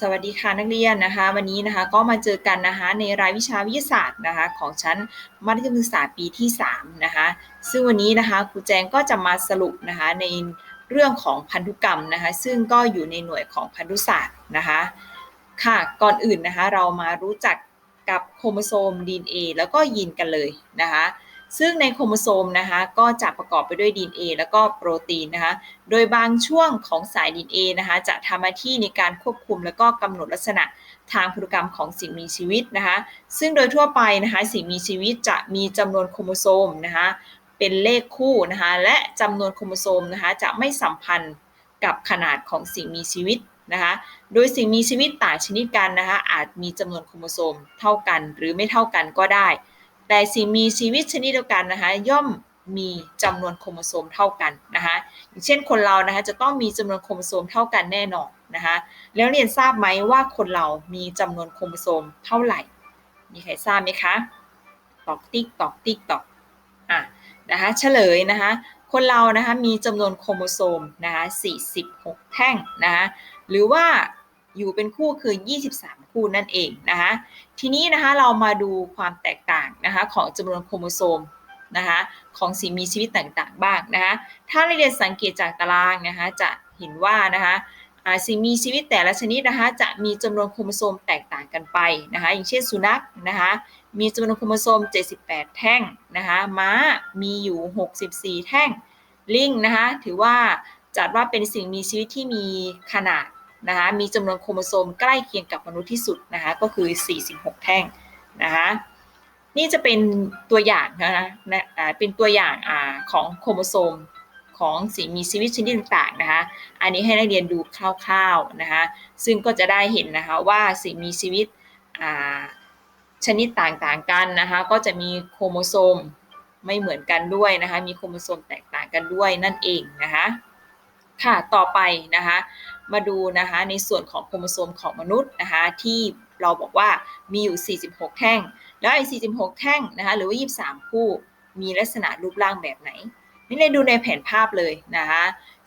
สวัสดีค่ะนักเรียนนะคะ วันนี้นะคะก็มาเจอกันนะคะในรายวิชาวิทยาศาสตร์นะคะ ของชั้นมัธยมศึกษาปีที่3นะคะซึ่งวันนี้นะคะครูแจงก็จะมาสรุปนะคะในเรื่องของพันธุกรรมนะคะ ซึ่งก็อยู่ในหน่วยของพันธุศาสตร์นะคะค่ะก่อนอื่นนะคะเรามารู้จักกับโครโมโซม DNA แล้วก็ยีนกันเลยนะคะ ซึ่งในโครโมโซมนะคะก็จะประกอบไปด้วย DNA แล้วก็โปรตีนนะคะ โดยบางช่วงของสาย DNA นะคะจะทำหน้าที่ในการควบคุมแล้วก็กำหนดลักษณะทางพันธุกรรมของสิ่งมีชีวิตนะคะ ซึ่งโดยทั่วไปนะคะสิ่งมีชีวิตจะมีจำนวนโครโมโซมนะคะเป็นเลขคู่นะคะและจำนวนโครโมโซมนะคะจะไม่สัมพันธ์กับขนาดของสิ่งมีชีวิตนะคะโดยสิ่งมีชีวิตต่างชนิดกันนะคะอาจมีจำนวนโครโมโซมเท่ากัน หรือไม่เท่ากันก็ได้ แต่สิ่งมีชีวิตชนิดเดียวกันนะคะย่อมมีจำนวนโครโมโซมเท่ากันนะคะอย่างเช่นคนเรานะคะจะต้องมีจำนวนโครโมโซมเท่ากันแน่นอนนะคะแล้วเรียนทราบไหมว่าคนเรามีจำนวนโครโมโซมเท่าไหร่ มีใครทราบไหมคะตอกติ๊กตอกติ๊กตอกอะนะคะเฉลยนะคะคนเรานะคะมีจำนวนโครโมโซมนะคะ46 แท่งนะคะหรือว่าอยู่เป็นคู่คือ 23 คู่นั่นเองนะคะทีนี้นะคะเรามาดูความแตกต่างนะคะของจำนวนโครโมโซมนะคะของสิ่งมีชีวิตต่างๆ บ้างนะคะถ้าเราเรียนสังเกตจากตารางนะคะจะเห็นว่านะคะสิ่งมีชีวิตแต่ละชนิดนะคะจะมีจำนวนโครโมโซมแตกต่างกันไปนะคะอย่างเช่นสุนัขนะคะมีจำนวนโครโมโซม 78 แท่งนะคะม้ามีอยู่ 64 แท่งลิงนะคะถือว่าจัดว่าเป็นสิ่งมีชีวิตที่มีขนาด นะคะมีจำนวนโครโมโซมใกล้เคียงกับมนุษย์ที่สุดนะคะก็คือ 46 แท่งนะคะนี่จะเป็นตัวอย่างนะคะเป็นตัวอย่างของโครโมโซมของสิ่งมีชีวิตชนิดต่างๆนะคะ อันนี้ให้นักเรียนดูคร่าวๆนะคะ ซึ่งก็จะได้เห็นนะคะว่าสิ่งมีชีวิตชนิดต่างๆกันนะคะ ก็จะมีโครโมโซมไม่เหมือนกันด้วยนะคะ มีโครโมโซมแตกต่างกันด้วยนั่นเองนะคะ ค่ะ ต่อไปนะคะ มาดูนะคะในส่วนของโครโมโซมของมนุษย์นะคะที่เราบอกว่ามีอยู่ 46 แท่ง แล้วไอ้46 แท่งนะคะหรือว่า 23 คู่มีลักษณะรูปร่างแบบไหน นี่เลยดูในแผนภาพเลยนะคะ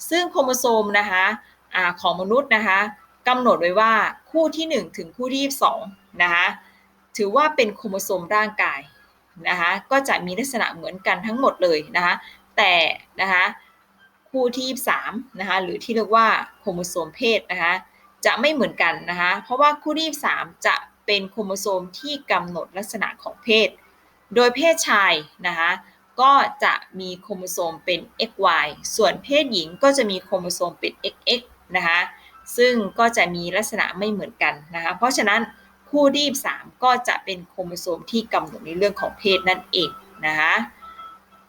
ซึ่งโครโมโซมนะคะอของมนุษย์นะคะกำหนดไว้ว่าคู่ที่ 1 ถึงคู่ที่ 22 นะคะถือว่าเป็นโครโมโซมร่างกายนะคะก็จะมีลักษณะเหมือนกันทั้งหมดเลยนะคะแต่นะคะ คู่ที่23นะคะหรือที่เรียกว่าโครโมโซมเพศนะคะจะไม่เหมือนกันนะคะเพราะว่าคู่ที่23จะเป็นโครโมโซมที่กำหนดลักษณะของเพศ โดยเพศชายนะคะก็จะมีโครโมโซมเป็น XY ส่วนเพศหญิงก็จะมีโครโมโซมเป็น XX นะคะซึ่งก็จะมีลักษณะไม่เหมือนกันนะคะเพราะฉะนั้นคู่ที่23ก็จะเป็นโครโมโซมที่กำหนดในเรื่องของเพศนั่นเองนะคะ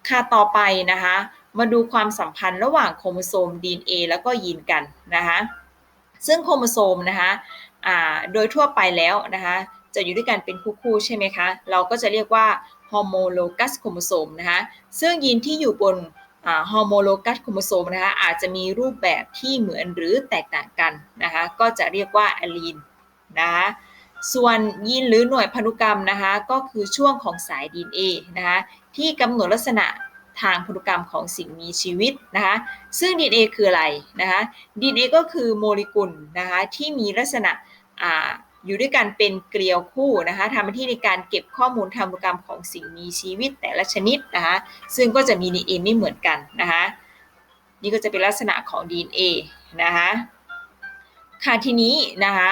ค่ะต่อไปนะคะ มาดูความสัมพันธ์ระหว่างโครโมโซม DNA แล้วก็ยีนกันนะคะซึ่งโครโมโซมนะคะโดยทั่วไปแล้วนะคะจะอยู่ด้วยกันเป็นคู่ๆใช่ไหมคะ เราก็จะเรียกว่าฮอร์โมโลกัสโครโมโซมนะคะซึ่งยีนที่อยู่บนฮอร์โมโลกัสโครโมโซมนะคะอาจจะมีรูปแบบที่เหมือนหรือแตกต่างกันนะคะก็จะเรียกว่าอะลีนนะคะส่วนยีนหรือหน่วยพันธุกรรมนะคะก็คือช่วงของสาย DNA นะคะที่กำหนดลักษณะ ทางพันธุกรรมของสิ่งมีชีวิตนะคะ ซึ่ง DNA คืออะไรนะคะ DNA ก็คือโมเลกุลนะคะที่มีลักษณะอยู่ด้วยกันเป็นเกลียวคู่นะคะทำหน้าที่ในการเก็บข้อมูลทางพันธุกรรมของสิ่งมีชีวิตแต่ละชนิดนะคะซึ่งก็จะมี DNA ไม่เหมือนกันนะคะนี่ก็จะเป็นลักษณะของ DNA นะคะค่ะทีนี้นะคะ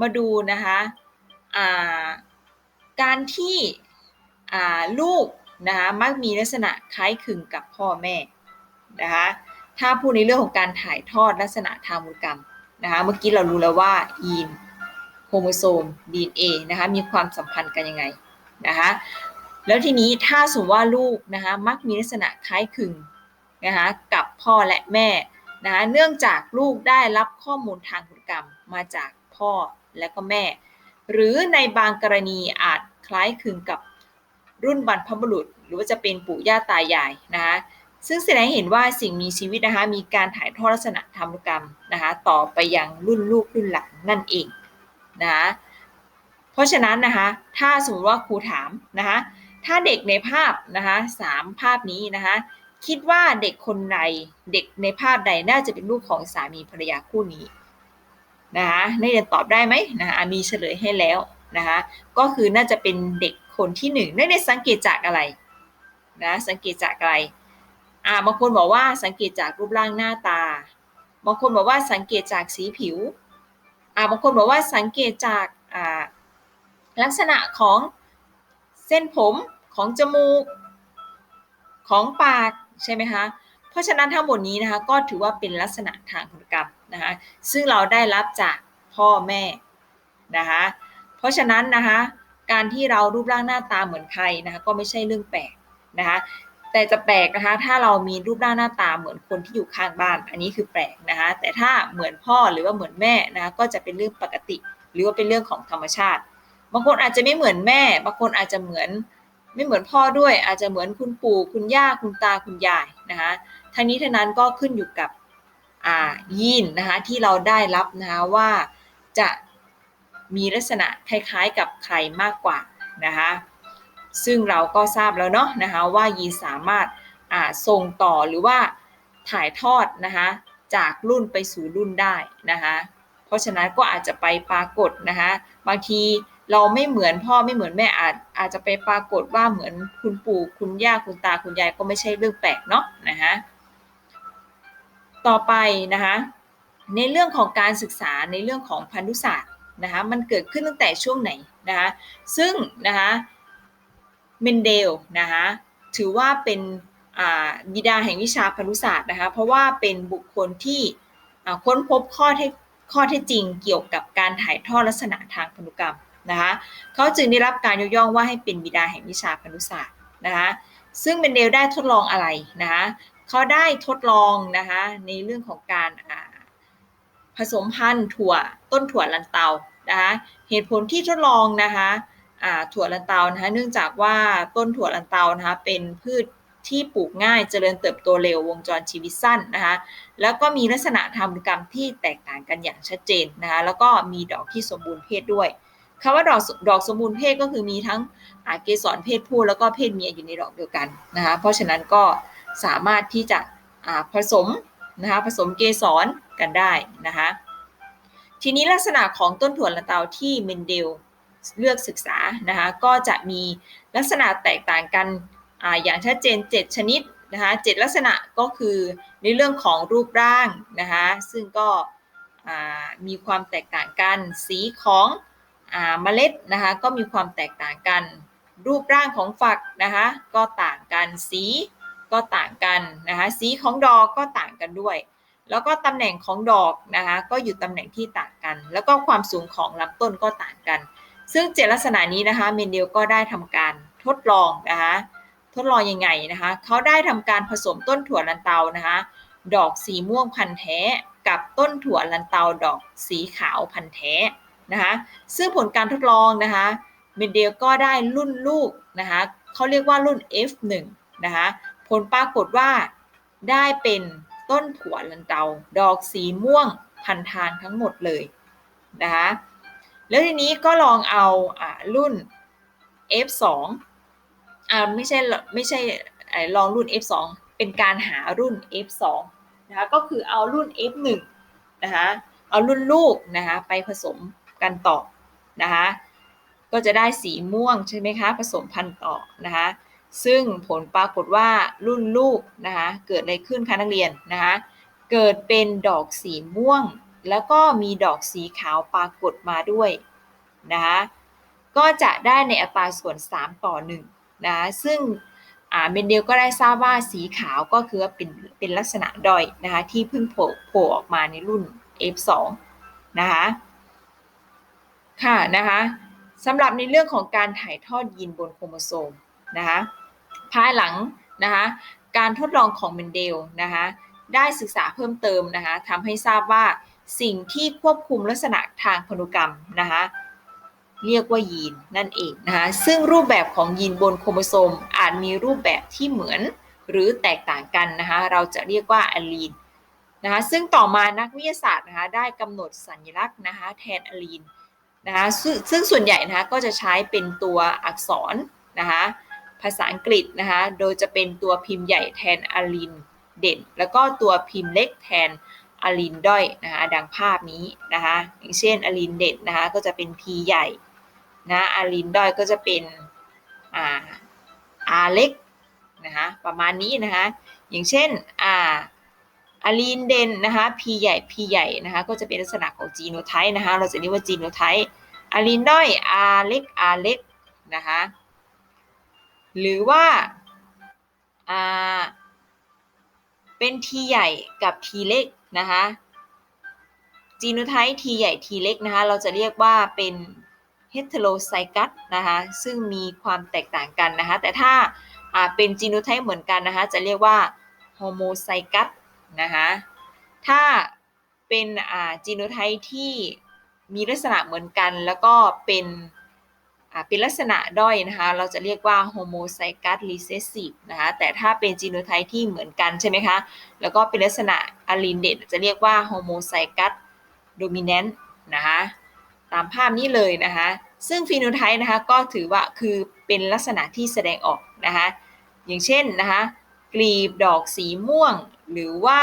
มาดูนะคะการที่ลูก นะคะมักมีลักษณะคล้ายคลึงกับพ่อแม่นะคะถ้าพูดในเรื่องของการถ่ายทอดลักษณะทางพันธุกรรมนะคะเมื่อกี้เรารู้แล้วว่ายีนโครโมโซม DNA นะคะมีความสัมพันธ์กันยังไงนะคะแล้วทีนี้ถ้าสมมติว่าลูกนะคะมักมีลักษณะคล้ายคลึงนะคะกับพ่อและแม่นะคะเนื่องจากลูกได้รับข้อมูลทางพันธุกรรมมาจากพ่อและก็แม่ หรือในบางกรณีอาจคล้ายคลึงกับรุ่นบรรพบุรุษ หรือว่าจะเป็นปู่ย่าตายายนะคะซึ่งแสดงเห็นว่าสิ่งมีชีวิตนะคะมีการถ่ายทอดลักษณะธรรมกรรมนะคะต่อไปยังรุ่นลูกรุ่นหลานนั่นเองนะคะเพราะฉะนั้นนะคะถ้าสมมติว่าครูถามนะคะถ้าเด็กในภาพนะคะสามภาพนี้นะคะคิดว่าเด็กคนใดเด็กในภาพใดน่าจะเป็นลูกของสามีภรรยาคู่นี้นะคะนักเรียนตอบได้ไหมนะคะมีเฉลยให้แล้วนะคะก็คือน่าจะเป็นเด็กคนที่หนึ่งนักเรียนสังเกตจากอะไร นะสังเกตจากอะไรอ่าบางคนบอกว่าสังเกตจากรูปร่างหน้าตาบางคนบอกว่าสังเกตจากสีผิวอ่าบางคนบอกว่าสังเกตจากอ่าลักษณะของเส้นผมของจมูก ของปากใช่ไหมคะเพราะฉะนั้นทั้งหมดนี้นะคะก็ถือว่าเป็นลักษณะทางพันธุกรรมนะคะซึ่งเราได้รับจากพ่อแม่นะคะเพราะฉะนั้นนะคะการที่เรารูปร่างหน้าตาเหมือนใครนะคะก็ไม่ใช่เรื่องแปลก นะคะแต่จะแปลกนะคะ ถ้าเรามีรูปร่างหน้าตาเหมือนคนที่อยู่ข้างบ้าน อันนี้คือแปลกนะคะ แต่ถ้าเหมือนพ่อหรือว่าเหมือนแม่นะคะก็จะเป็นเรื่องปกติ หรือว่าเป็นเรื่องของธรรมชาติ บางคนอาจจะไม่เหมือนแม่ บางคนอาจจะเหมือนไม่เหมือนพ่อด้วย อาจจะเหมือนคุณปู่คุณย่าคุณตาคุณยายนะคะทั้งนี้ทั้งนั้นก็ขึ้นอยู่กับยีนนะคะที่เราได้รับนะคะว่าจะมีลักษณะคล้ายๆกับใครมากกว่านะคะ ซึ่งเราก็ทราบแล้วเนาะนะคะว่ายีนสามารถส่งต่อหรือว่าถ่ายทอดนะคะจากรุ่นไปสู่รุ่นได้นะคะเพราะฉะนั้นก็อาจจะไปปรากฏนะคะบางทีเราไม่เหมือนพ่อไม่เหมือนแม่อาจอาจจะไปปรากฏว่าเหมือนคุณปู่คุณย่าคุณตาคุณยายก็ไม่ใช่เรื่องแปลกเนาะนะคะต่อไปนะคะในเรื่องของการศึกษาในเรื่องของพันธุศาสตร์นะคะมันเกิดขึ้นตั้งแต่ช่วงไหนนะคะซึ่งนะคะ เมนเดลนะคะถือว่าเป็นบิดาแห่งวิชาพันธุศาสตร์นะคะเพราะว่าเป็นบุคคลที่ค้นพบข้อเท็จข้อเท็จจริงเกี่ยวกับการถ่ายทอดลักษณะทางพันธุกรรมนะคะเขาจึงได้รับการยกย่องว่าให้เป็นบิดาแห่งวิชาพันธุศาสตร์นะคะซึ่งเมนเดลได้ทดลองอะไรนะคะเขาได้ทดลองนะคะในเรื่องของการผสมพันธุ์ถั่วต้นถั่วลันเตานะคะเหตุผลที่ทดลองนะคะ ถั่วลันเตานะคะเนื่องจากว่าต้นถั่วลันเตานะคะเป็นพืชที่ปลูกง่ายเจริญเติบโตเร็ววงจรชีวิตสั้นนะคะแล้วก็มีลักษณะทางพฤติกรรมที่แตกต่างกันอย่างชัดเจนนะคะแล้วก็มีดอกที่สมบูรณ์เพศด้วยคำว่าดอกดอกสมบูรณ์เพศก็คือมีทั้งเกสรเพศผู้แล้วก็เพศเมียอยู่ในดอกเดียวกันนะคะเพราะฉะนั้นก็สามารถที่จะผสมนะคะผสมเกสรกันได้นะคะทีนี้ลักษณะของต้นถั่วละเตาที่เมนเดล เลือกศึกษานะคะก็จะมีลักษณะแตกต่างกันออย่างชัดเจน 7 ชนิดนะคะ7ลักษณะก็คือในเรื่องของรูปร่างนะคะซึ่งก็มีความแตกต่างกัน สีของเมล็ดนะคะก็มีความแตกต่างกัน รูปร่างของฝักนะคะก็ต่างกันสีก็ต่างกันนะคะสีของดอกก็ต่างกันด้วยแล้วก็ตำแหน่งของดอกนะคะก็อยู่ตำแหน่งที่ต่างกัน แล้วก็ความสูงของลำต้นก็ต่างกัน ซึ่งเจลักษณะนี้นะคะเมนเดลก็ได้ทำการทดลองนะคะทดลองยังไงนะคะเขาได้ทำการผสมต้นถั่วลันเตานะคะดอกสีม่วงพันธุ์แท้ กับต้นถั่วลันเตาดอกสีขาวพันธุ์แท้นะคะซึ่งผลการทดลองนะคะเมนเดลก็ได้รุ่นลูกนะคะเขาเรียกว่ารุ่น F1 นะคะผลปรากฏว่าได้เป็นต้นถั่วลันเตา ดอกสีม่วงพันทางทั้งหมดเลยนะคะ แล้วทีนี้ก็ลองเอาอ่ารุ่น F2 อ่าไม่ใช่ไม่ใช่ลองรุ่น F2 เป็นการหารุ่น F2 นะคะก็คือเอารุ่น F1 นะคะเอารุ่นลูกนะคะไปผสมกันต่อนะคะก็จะได้สีม่วงใช่ไหมคะผสมพันธุ์ต่อนะคะซึ่งผลปรากฏว่ารุ่นลูกนะคะเกิดอะไรขึ้นคะนักเรียนนะคะเกิดเป็นดอกสีม่วง แล้วก็มีดอกสีขาวปรากฏมาด้วยนะคะก็จะได้ในอัตราส่วน 3 ต่อ1นะซึ่งเมนเดลก็ได้ทราบว่าสีขาวก็คือเป็นเป็นลักษณะดอยนะคะที่เพิ่งโผล่โผล่ออกมาในรุ่น F2 นะคะค่ะนะคะสำหรับในเรื่องของการถ่ายทอดยีนบนโครโมโซมนะคะภายหลังนะคะการทดลองของเมนเดลนะคะได้ศึกษาเพิ่มเติมนะคะทำให้ทราบว่า สิ่งที่ควบคุมลักษณะทางพันธุกรรมนะคะเรียกว่ายีนนั่นเองนะคะซึ่งรูปแบบของยีนบนโครโมโซมอาจมีรูปแบบที่เหมือนหรือแตกต่างกันนะคะเราจะเรียกว่าอลีนนะคะซึ่งต่อมานักวิทยาศาสตร์นะคะได้กำหนดสัญลักษณ์นะคะแทนอลีนนะคะซึ่งส่วนใหญ่นะคะก็จะใช้เป็นตัวอักษรนะคะภาษาอังกฤษนะคะโดยจะเป็นตัวพิมพ์ใหญ่แทนอาลินเด่น แล้วก็ตัวพิมพ์เล็กแทน อะลีนด้อยนะคะดังภาพนี้นะคะอย่างเช่นอะลีนเด่นนะคะก็จะเป็น P ใหญ่นะอะลีนด้อยก็จะเป็นอ่า R เล็กนะคะประมาณนี้นะคะอย่างเช่นอ่าอะลีนเด่นนะคะ P ใหญ่ P ใหญ่นะคะก็จะเป็นลักษณะของจีโนไทป์นะคะเราจะเรียกว่าจีโนไทป์อะลีนด้อย R เล็ก R เล็กนะคะหรือว่าอ่าเป็น T ใหญ่กับ T เล็ก นะคะจีโนไทป์ T ใหญ่ T เล็กนะคะเราจะเรียกว่าเป็น heterozygote นะคะซึ่งมีความแตกต่างกันนะคะแต่ถ้าเป็นจีโนไทป์เหมือนกันนะคะจะเรียกว่า homozygote นะคะถ้าเป็นจีโนไทป์ที่มีลักษณะเหมือนกัน แล้วก็เป็นเป็นลักษณะด้อยนะคะเราจะเรียกว่า homozygous recessive นะคะแต่ถ้าเป็นจีโนไทป์ที่เหมือนกันใช่ไหมคะแล้วก็เป็นลักษณะ อะลีนเด่นจะเรียกว่า homozygous dominant นะคะตามภาพนี้เลยนะคะซึ่งฟีโนไทป์นะคะก็ถือว่าคือเป็นลักษณะที่แสดงออกนะคะอย่างเช่นนะคะกลีบดอกสีม่วง หรือว่า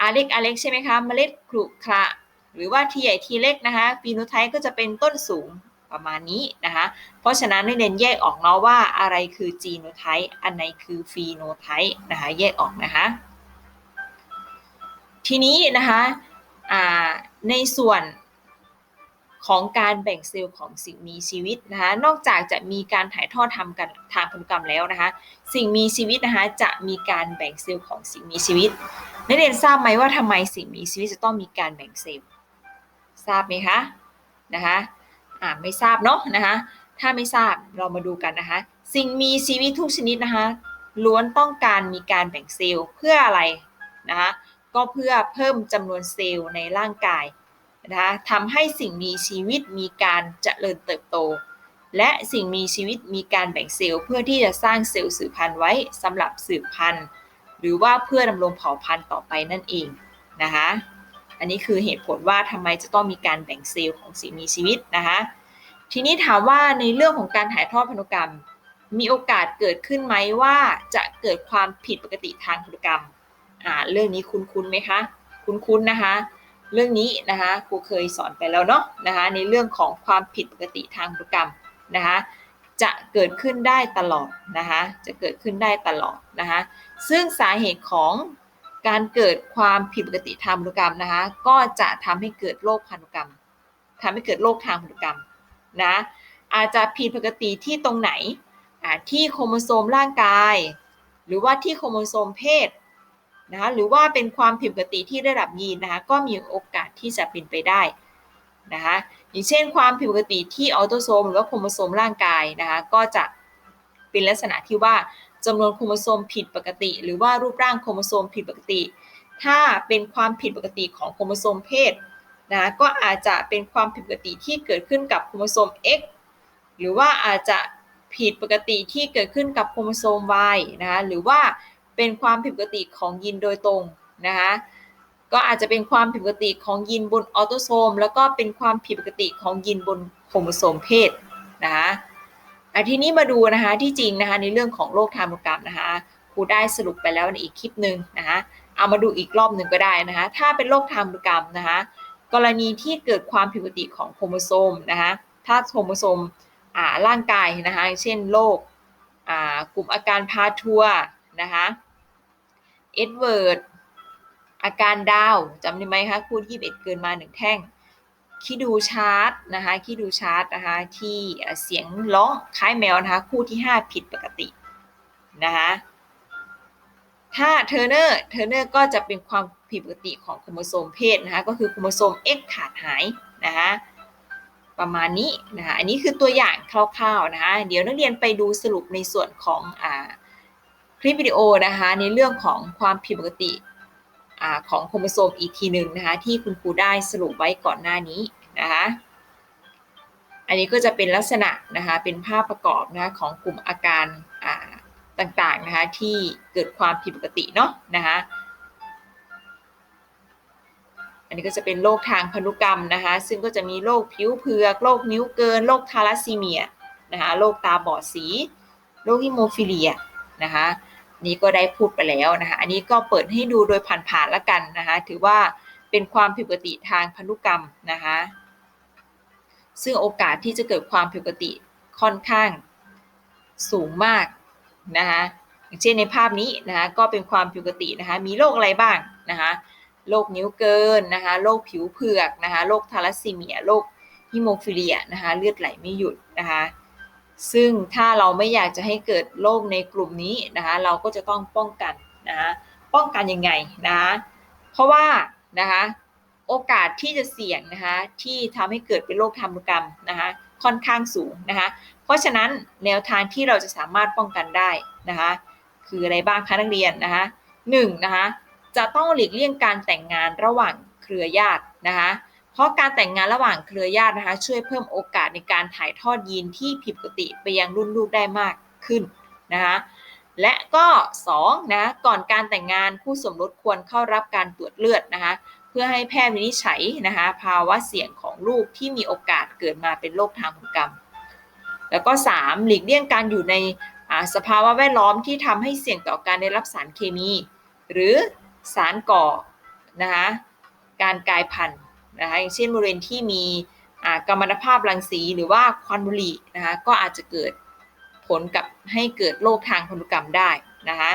อาเล็กอาเล็กใช่ไหมคะเมล็ดขรุขระหรือว่าทีใหญ่ทีเล็กนะคะฟีโนไทป์ก็จะเป็นต้นสูงประมาณนี้นะคะเพราะฉะนั้นให้เน้นแยกออกเนาะว่าอะไรคือจีโนไทป์อันไหนคือฟีโนไทป์นะคะแยกออกนะคะ ทีนี้นะคะในส่วนของการแบ่งเซลล์ของสิ่งมีชีวิตนะคะ นอกจากจะมีการถ่ายทอดทำกันทางพันธุกรรมแล้วนะคะ สิ่งมีชีวิตนะคะจะมีการแบ่งเซลล์ของสิ่งมีชีวิตนักเรียนทราบไหมว่าทำไมสิ่งมีชีวิตจะต้องมีการแบ่งเซลล์ ทราบไหมคะนะคะอ่าไม่ทราบเนาะนะคะถ้าไม่ทราบเรามาดูกันนะคะ สิ่งมีชีวิตทุกชนิดนะคะล้วนต้องการมีการแบ่งเซลล์เพื่ออะไรนะคะ ก็เพื่อเพิ่มจำนวนเซลล์ในร่างกายนะคะทำให้สิ่งมีชีวิตมีการเจริญเติบโต และสิ่งมีชีวิตมีการแบ่งเซลล์ เพื่อที่จะสร้างเซลล์สืบพันธุ์ไว้สำหรับสืบพันธุ์หรือว่าเพื่อดำรงเผ่าพันธุ์ต่อไปนั่นเองนะคะอันนี้คือเหตุผลว่าทำไมจะต้องมีการแบ่งเซลล์ของสิ่งมีชีวิตนะคะทีนี้ถามว่าในเรื่องของการถ่ายทอดพันธุกรรม มีโอกาสเกิดขึ้นไหมว่าจะเกิดความผิดปกติทางพันธุกรรม อ่าเรื่องนี้คุ้นๆไหมคะคุ้นๆนะคะ เรื่องนี้นะคะครูเคยสอนไปแล้วเนาะนะคะในเรื่องของความผิดปกติทางพันธุกรรมนะคะจะเกิดขึ้นได้ตลอดนะคะจะเกิดขึ้นได้ตลอดนะคะซึ่งสาเหตุของการเกิดความผิดปกติทางพันธุกรรมนะคะก็จะทำให้เกิดโรคพันธุกรรมทำให้เกิดโรคทางพันธุกรรมนะอาจจะผิดปกติที่ตรงไหนที่โครโมโซมร่างกาย หรือว่าที่โครโมโซมเพศ นะคะหรือว่าเป็นความผิดปกติที่ระดับยีนนะคะก็มีโอกาสที่จะเป็นไปได้นะคะอย่างเช่นความผิดปกติที่ออโตโซมหรือว่าโครโมโซมร่างกายนะคะก็จะเป็นลักษณะที่ว่าจำนวนโครโมโซมผิดปกติ หรือว่ารูปร่างโครโมโซมผิดปกติ ถ้าเป็นความผิดปกติของโครโมโซมเพศนะก็อาจจะเป็นความผิดปกติที่เกิดขึ้นกับโครโมโซม X หรือว่าอาจจะผิดปกติที่เกิดขึ้นกับโครโมโซม Y นะคะหรือว่า เป็นความผิดปกติของยีนโดยตรงนะคะก็อาจจะเป็นความผิดปกติของยีนบนออโตโซม แล้วก็เป็นความผิดปกติของยีนบนโครโมโซมเพศนะคะทีนี้มาดูนะคะที่จริงนะคะในเรื่องของโรคทางพันธุกรรมนะคะครูได้สรุปไปแล้วในอีกคลิปหนึ่งนะคะเอามาดูอีกรอบหนึ่งก็ได้นะคะถ้าเป็นโรคทางพันธุกรรมนะคะกรณีที่เกิดความผิดปกติของโครโมโซมนะคะถ้าโครโมโซมร่างกายนะคะเช่นโรคกลุ่มอาการพาทัวนะคะ เอ็ดเวิร์ดอาการดาวจำได้ไหมคะคู่ที่21 เกินมาหนึ่งแท่งคีดูชาร์ตนะคะคีดูชาร์ตนะคะที่เสียงร้องคล้ายแมวนะคะคู่ที่ 5 ผิดปกตินะคะถ้าเทอร์เนอร์เทอร์เนอร์ก็จะเป็นความผิดปกติของโครโมโซมเพศนะคะก็คือโครโมโซม X ขาดหายนะคะประมาณนี้นะคะอันนี้คือตัวอย่างคร่าวๆนะคะเดี๋ยวนักเรียนไปดูสรุปในส่วนของอ่า ลิปวิดีโอนะคะในเรื่องของความผิดปกติอของโครโมโซมอีกทีหนึ่งนะคะที่คุณครูได้สรุปไว้ก่อนหน้านี้นะคะอันนี้ก็จะเป็นลักษณะนะคะเป็นภาพประกอบนะคะของกลุ่มอาการต่างๆนะคะที่เกิดความผิดปกติเนาะนะคะอันนี้ก็จะเป็นโรคทางพันธุกรรมนะคะซึ่งก็จะมีโรคผิวเผือกโรคนิ้วเกินโรคทาลัสซีเมียนะคะโรคตาบอดสีโรคฮิโมฟิเลียนะคะ นี้ก็ได้พูดไปแล้วนะคะอันนี้ก็เปิดให้ดูโดยผ่านๆแล้วกันนะคะถือว่าเป็นความผิดปกติทางพันธุกรรมนะคะซึ่งโอกาสที่จะเกิดความผิดปกติค่อนข้างสูงมากนะคะอย่างเช่นในภาพนี้นะคะก็เป็นความผิดปกตินะคะมีโรคอะไรบ้างนะคะโรคนิ้วเกินนะคะโรคผิวเผือกนะคะโรคทาลัสซีเมียโรคฮิโมฟิเลียนะคะเลือดไหลไม่หยุดนะคะ ซึ่งถ้าเราไม่อยากจะให้เกิดโรคในกลุ่มนี้นะคะเราก็จะต้องป้องกันนะคะป้องกันยังไงนะคะเพราะว่านะคะโอกาสที่จะเสี่ยงนะคะที่ทำให้เกิดเป็นโรคทารุกรรมนะคะค่อนข้างสูงนะคะเพราะฉะนั้นแนวทางที่เราจะสามารถป้องกันได้นะคะคืออะไรบ้างคะนักเรียนนะคะหนึ่งนะคะจะต้องหลีกเลี่ยงการแต่งงานระหว่างเครือญาตินะคะ เพราะการแต่งงานระหว่างเครือญาตินะคะ ช่วยเพิ่มโอกาสในการถ่ายทอดยีนที่ผิดปกติไปยังรุ่นลูกได้มากขึ้นนะคะและก็2นะก่อนการแต่งงานคู่สมรสควรเข้ารับการตรวจเลือดนะคะเพื่อให้แพทย์วินิจฉัยนะคะภาวะเสี่ยงของลูกที่มีโอกาสเกิดมาเป็นโรคทางพันธุกรรม แล้วก็ 3 หลีกเลี่ยงการอยู่ในสภาวะแวดล้อมที่ทำให้เสี่ยงต่อการได้รับสารเคมี หรือสารก่อนะคะการกลายพันธุ์ นะคะอย่างเช่นบริเวณที่มีกัมมันภาพรังสีหรือว่าควันบุหรี่นะคะก็อาจจะเกิดผลกับให้เกิดโรคทางพันธุกรรมได้นะคะ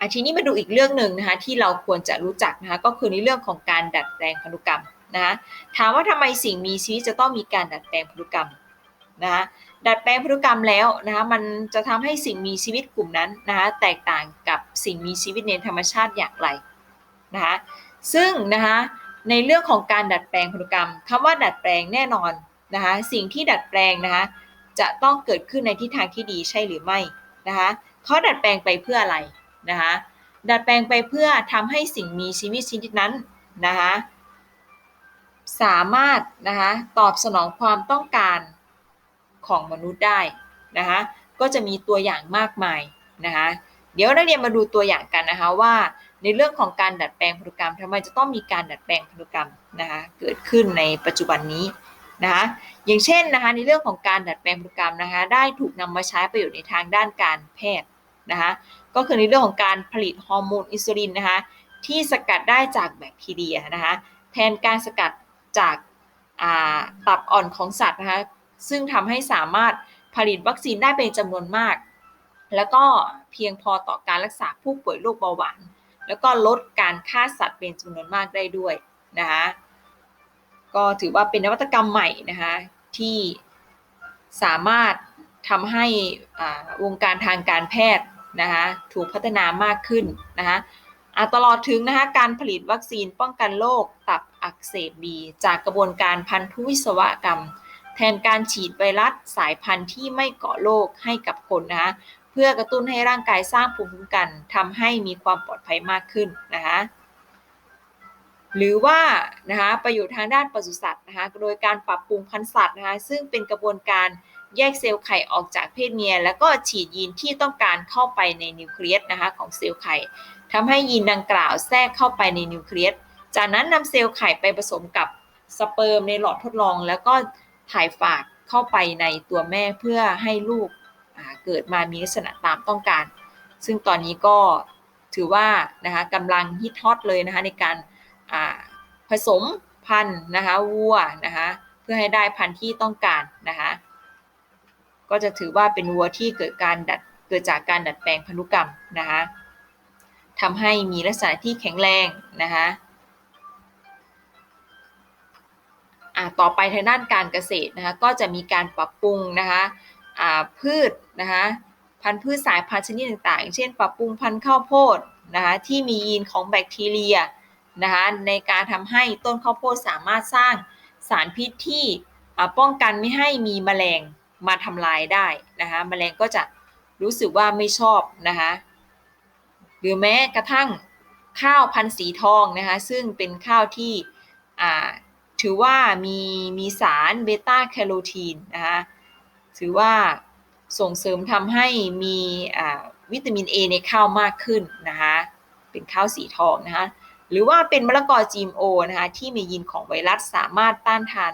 อาทีนี้มาดูอีกเรื่องหนึ่งนะคะที่เราควรจะรู้จักนะคะก็คือในเรื่องของการดัดแปลงพันธุกรรมนะคะถามว่าทำไมสิ่งมีชีวิตจะต้องมีการดัดแปลงพันธุกรรมนะคะดัดแปลงพันธุกรรมแล้วนะคะมันจะทำให้สิ่งมีชีวิตกลุ่มนั้นนะคะแตกต่างกับสิ่งมีชีวิตในธรรมชาติอย่างไรนะคะซึ่งนะคะ ในเรื่องของการดัดแปลงพันธุกรรมคำว่าดัดแปลงแน่นอนนะคะสิ่งที่ดัดแปลงนะคะจะต้องเกิดขึ้นในทิศทางที่ดีใช่หรือไม่นะคะเขาดัดแปลงไปเพื่ออะไรนะคะดัดแปลงไปเพื่อทำให้สิ่งมีชีวิตชนิดนั้นนะคะสามารถนะคะตอบสนองความต้องการของมนุษย์ได้นะคะก็จะมีตัวอย่างมากมายนะคะเดี๋ยวนักเรียนมาดูตัวอย่างกันนะคะว่า ในเรื่องของการดัดแปลงพันธุกรรมทำไมจะต้องมีการดัดแปลงพันธุกรรมนะคะเกิดขึ้นในปัจจุบันนี้นะคะอย่างเช่นนะคะในเรื่องของการดัดแปลงพันธุกรรมนะคะได้ถูกนำมาใช้ประโยชน์ในทางด้านการแพทย์นะคะก็คือในเรื่องของการผลิตฮอร์โมนอินซูลินนะคะที่สกัดได้จากแบคทีเรียนะคะแทนการสกัดจากตับอ่อนของสัตว์นะคะซึ่งทำให้สามารถผลิตวัคซีนได้เป็นจำนวนมาก แล้วก็เพียงพอต่อการรักษาผู้ป่วยโรคเบาหวาน แล้วก็ลดการฆ่าสัตว์เป็นจำนวนมากได้ด้วยนะคะก็ถือว่าเป็นนวัตกรรมใหม่นะคะที่สามารถทำให้วงการทางการแพทย์นะคะถูกพัฒนามากขึ้นนะคะตลอดถึงนะคะการผลิตวัคซีนป้องกันโรคตับอักเสบบีจากกระบวนการพันธุวิศวกรรม แทนการฉีดไวรัสสายพันธุ์ที่ไม่เกาะโรคให้กับคนนะคะ พื่อกระตุ้นให้ร่างกายสร้างภูมิคุ้มกันทำให้มีความปลอดภัยมากขึ้นนะคะหรือว่านะคะประโยชน์ทางด้านปศุสัตว์นะคะโดยการปรับปรุงพันธุ์สัตว์นะคะซึ่งเป็นกระบวนการแยกเซลล์ไข่ออกจากเพศเมีย แล้วก็ฉีดยีนที่ต้องการเข้าไปในนิวเคลียสนะคะของเซลล์ไข่ทำให้ยีนดังกล่าวแทรกเข้าไปในนิวเคลียสจากนั้นนำเซลล์ไข่ไปผสมกับสเปิร์มในหลอดทดลอง แล้วก็ถ่ายฝากเข้าไปในตัวแม่เพื่อให้ลูก เกิดมามีลักษณะตามต้องการ ซึ่งตอนนี้ก็ถือว่านะคะกำลังฮิตฮอตเลยนะคะในการผสมพันธุ์นะคะวัวนะคะเพื่อให้ได้พันธุ์ที่ต้องการนะคะก็จะถือว่าเป็นวัวที่เกิดการดัดเกิดจากการดัดแปลงพันธุกรรมนะคะทำให้มีลักษณะที่แข็งแรงนะคะต่อไปทางด้านการเกษตรนะคะก็จะมีการปรับปรุงนะคะ พืชนะคะพันธุ์พืชสายพันธุ์ชนิดต่างๆ เช่น ปรับปรุงพันธุ์ข้าวโพดนะคะที่มียีนของแบคทีเรียนะคะในการทำให้ต้นข้าวโพดสามารถสร้างสารพิษที่ป้องกันไม่ให้มีแมลงมาทำลายได้นะคะแมลงก็จะรู้สึกว่าไม่ชอบนะคะหรือแม้กระทั่งข้าวพันธุ์สีทองนะคะซึ่งเป็นข้าวที่ถือว่ามีมีสารเบต้าแคโรทีนนะคะ ถือว่าส่งเสริมทำให้มีวิตามิน A ในข้าวมากขึ้นนะคะเป็นข้าวสีทองนะคะหรือว่าเป็นมะละกอ GMO นะคะที่มียีนของไวรัสสามารถต้านทาน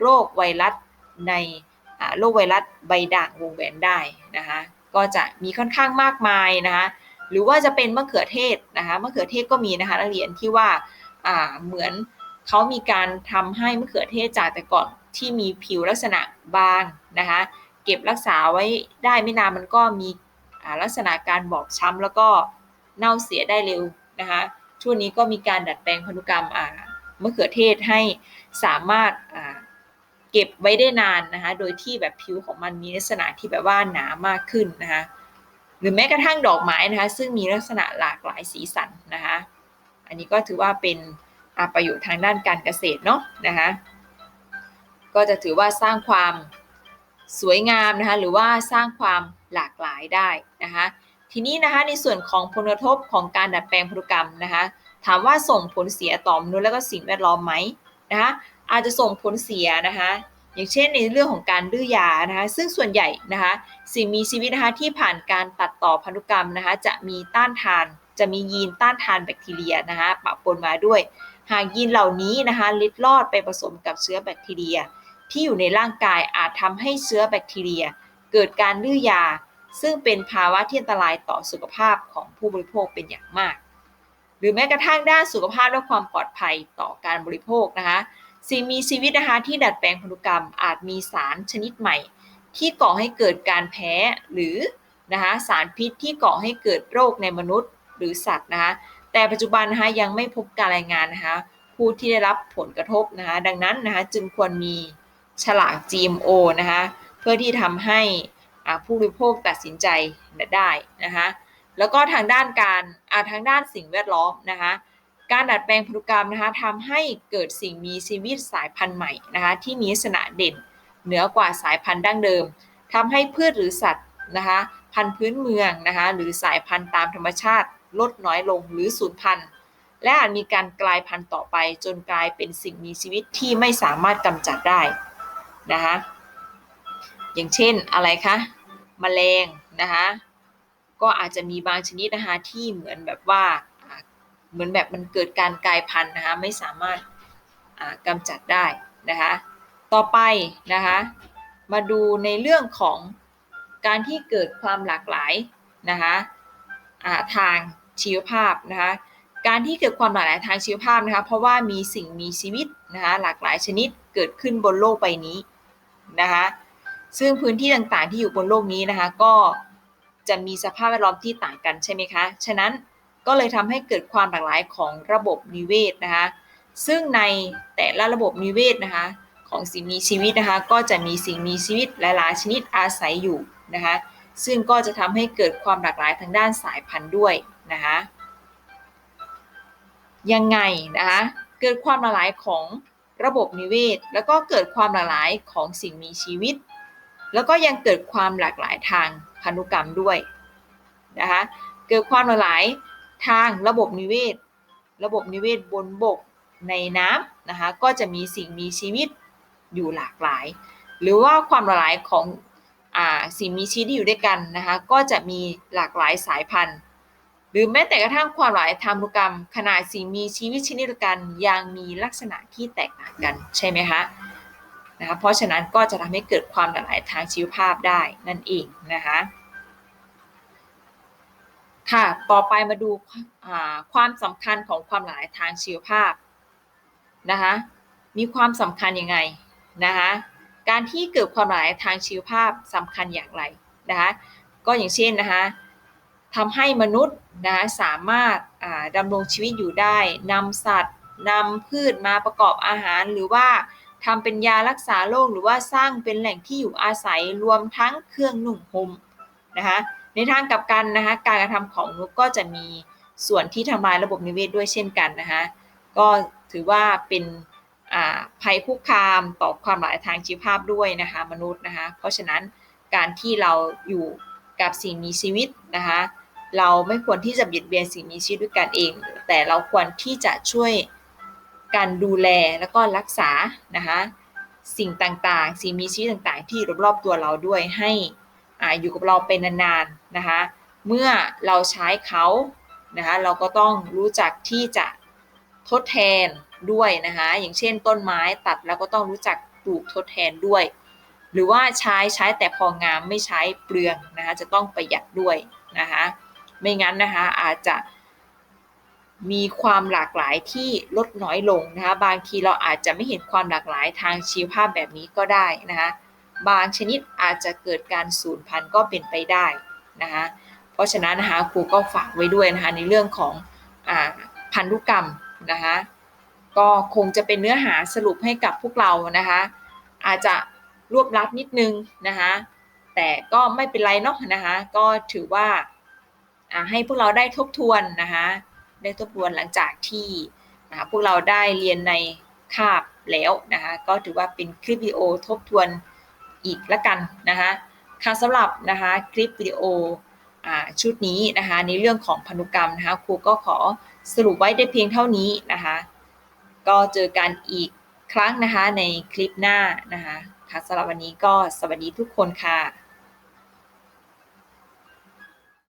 โรคไวรัสในโรคไวรัสใบด่างวงแหวนได้นะคะก็จะมีค่อนข้างมากมายนะคะหรือว่าจะเป็นมะเขือเทศนะคะมะเขือเทศก็มีนะคะนักเรียนที่ว่าเหมือนเขามีการทำให้มะเขือเทศจากแต่ก่อนที่มีผิวลักษณะบางนะคะ เก็บรักษาไว้ได้ไม่นานมันก็มีลักษณะการบอบช้ำแล้วก็เน่าเสียได้เร็วนะคะช่วงนี้ก็มีการดัดแปลงพันธุกรรมมะเขือเทศให้สามารถเก็บไว้ได้นานนะคะโดยที่แบบผิวของมันมีลักษณะที่แบบว่าหนามากขึ้นนะคะหรือแม้กระทั่งดอกไม้นะคะซึ่งมีลักษณะหลากหลายสีสันนะคะอันนี้ก็ถือว่าเป็นประโยชน์ทางด้านการเกษตรเนาะนะคะก็จะถือว่าสร้างความ สวยงามนะคะหรือว่าสร้างความหลากหลายได้นะคะทีนี้นะคะในส่วนของผลกระทบของการดัดแปลงพันธุกรรมนะคะถามว่าส่งผลเสียต่อมนุษย์และก็สิ่งแวดล้อมไหมนะคะอาจจะส่งผลเสียนะคะอย่างเช่นในเรื่องของการดื้อยานะคะซึ่งส่วนใหญ่นะคะสิ่งมีชีวิตนะคะที่ผ่านการตัดต่อพันธุกรรมนะคะจะมีต้านทาน จะมียีนต้านทานแบคทีเรียนะคะปะปนมาด้วย หากยีนเหล่านี้นะคะลิดลอดไปผสมกับเชื้อแบคทีเรีย ที่อยู่ในร่างกายอาจทำให้เชื้อแบคทีเรีย เกิดการดื้อยา ซึ่งเป็นภาวะที่อันตรายต่อสุขภาพของผู้บริโภคเป็นอย่างมาก หรือแม้กระทั่งด้านสุขภาพและความปลอดภัยต่อการบริโภคนะคะ สิ่งมีชีวิตนะคะที่ดัดแปลงพันธุกรรมอาจมีสารชนิดใหม่ ที่ก่อให้เกิดการแพ้หรือนะคะสารพิษที่ก่อให้เกิดโรคในมนุษย์หรือสัตว์นะคะแต่ปัจจุบันนะคะยังไม่พบการรายงานนะคะผู้ที่ได้รับผลกระทบนะคะดังนั้นนะคะจึงควรมี ฉลาก GMO นะคะเพื่อที่ทำให้ผู้บริโภคตัดสินใจได้นะคะแล้วก็ทางด้านการทางด้านสิ่งแวดล้อมนะคะการดัดแปลงพันธุกรรมนะคะทำให้เกิดสิ่งมีชีวิตสายพันธุ์ใหม่นะคะที่มีลักษณะเด่นเหนือกว่าสายพันธุ์ดั้งเดิมทำให้พืชหรือสัตว์นะคะพันธุ์พื้นเมืองนะคะหรือสายพันธุ์ตามธรรมชาติ ลดน้อยลงหรือสูญพันธุ์และอาจมีการกลายพันธุ์ต่อไป จนกลายเป็นสิ่งมีชีวิตที่ไม่สามารถกำจัดได้ นะคะอย่างเช่นอะไรคะมแมลงนะคะก็อาจจะมีบางชนิดนะคะที่เหมือนแบบว่าเหมือนแบบมันเกิดการกลายพันธุ์นะคะไม่สามารถกำจัดได้นะคะต่อไปนะคะมาดูในเรื่องของการที่เกิดความหลากหลายนะคะทางชีวภาพนะคะการที่เกิดความหลากหลายทางชีวภาพนะคะเพราะว่ามีสิ่งมีชีวิตนะคะหลากหลายชนิดเกิดขึ้นบนโลกใบนี้ นะคะซึ่งพื้นที่ต่างๆที่อยู่บนโลกนี้นะคะก็จะมีสภาพแวดล้อมที่ต่างกันใช่ไหมคะฉะนั้นก็เลยทำให้เกิดความหลากหลายของระบบนิเวศนะคะซึ่งในแต่ละระบบนิเวศนะคะของสิ่งมีชีวิตนะคะก็จะมีสิ่งมีชีวิตหลายๆชนิดอาศัยอยู่นะคะซึ่งก็จะทำให้เกิดความหลากหลายทางด้านสายพันธุ์ด้วยนะคะยังไงนะคะเกิดความหลากหลายของ ระบบนิเวศ แล้วก็เกิดความหลากหลายของสิ่งมีชีวิต แล้วก็ยังเกิดความหลากหลายทางพันธุกรรมด้วยนะคะเกิดความหลากหลายทางระบบนิเวศ ระบบนิเวศบนบกในน้ำนะคะก็จะมีสิ่งมีชีวิตอยู่หลากหลาย หรือว่าความหลากหลายของอสิ่งมีชีวิตที่อยู่ด้วยกันนะคะก็จะมีหลากหลายสายพันธุ์ รือแม้แต่กระทั่งความหลายทางนุกรรม ขนาดสิ่งมีชีวิตชนิดกันยังมีลักษณะที่แตกต่างกันใช่ไหมคะนะคะเพราะฉะนั้นก็จะทำให้เกิดความหลากหลายทางชีวภาพได้นั่นเองนะคะค่ะต่อไปมาดูความสำคัญของความหลากหลายทางชีวภาพนะคะมีความสำคัญยังไงนะคะการที่เกิดความหลากหลายทางชีวภาพสำคัญอย่างไรนะคะก็อย่างเช่นนะคะทำให้มนุษย์ นะสามารถดำรงชีวิตอยู่ได้นำสัตว์นำพืชมาประกอบอาหารหรือว่าทำเป็นยารักษาโรคหรือว่าสร้างเป็นแหล่งที่อยู่อาศัยรวมทั้งเครื่องนุ่งห่มนะคะในทางกลับกันนะคะการกระทำของมนุษย์ก็จะมีส่วนที่ทำลายระบบนิเวศด้วยเช่นกันนะคะก็ถือว่าเป็นภัยคุกคามต่อความหลายทางชีวภาพด้วยนะคะมนุษย์นะคะเพราะฉะนั้นการที่เราอยู่กับสิ่งมีชีวิตนะคะ เราไม่ควรที่จะเบียดเบียนสิ่งมีชีวิตด้วยกันเอง แต่เราควรที่จะช่วยการดูแลแล้วก็รักษานะคะสิ่งต่างๆ สิ่งมีชีวิตต่างๆ ที่รอบๆตัวเราด้วยให้อยู่กับเราเป็นนานๆนะคะ เมื่อเราใช้เขานะคะเราก็ต้องรู้จักที่จะทดแทนด้วยนะคะอย่างเช่นต้นไม้ตัดแล้วก็ต้องรู้จักปลูกทดแทนด้วย หรือว่าใช้ใช้แต่พองามไม่ใช้เปลืองนะคะจะต้องประหยัดด้วยนะคะ ไม่งั้นนะคะอาจจะมีความหลากหลายที่ลดน้อยลงนะคะบางทีเราอาจจะไม่เห็นความหลากหลายทางชีวภาพแบบนี้ก็ได้นะคะบางชนิดอาจจะเกิดการสูญพันธุ์ก็เป็นไปได้นะคะเพราะฉะนั้นนะคะครูก็ฝากไว้ด้วยนะคะในเรื่องของอพันธุกรรมนะคะก็คงจะเป็นเนื้อหาสรุปให้กับพวกเรานะคะอาจจะรวบรัดนิดนึงนะคะแต่ก็ไม่เป็นไรเนาะนะคะก็ถือว่า ให้พวกเราได้ทบทวนนะคะได้ทบทวนหลังจากที่พวกเราได้เรียนในคาบแล้วนะคะก็ถือว่าเป็นคลิปวิดีโอทบทวนอีกละกันนะคะค่ะสำหรับนะคะคลิปวิดีโอชุดนี้นะคะในเรื่องของพันธุกรรมนะคะครูก็ขอสรุปไว้ได้เพียงเท่านี้นะคะก็เจอกันอีกครั้งนะคะในคลิปหน้านะคะค่ะสำหรับวันนี้ก็สวัสดีทุกคนค่ะ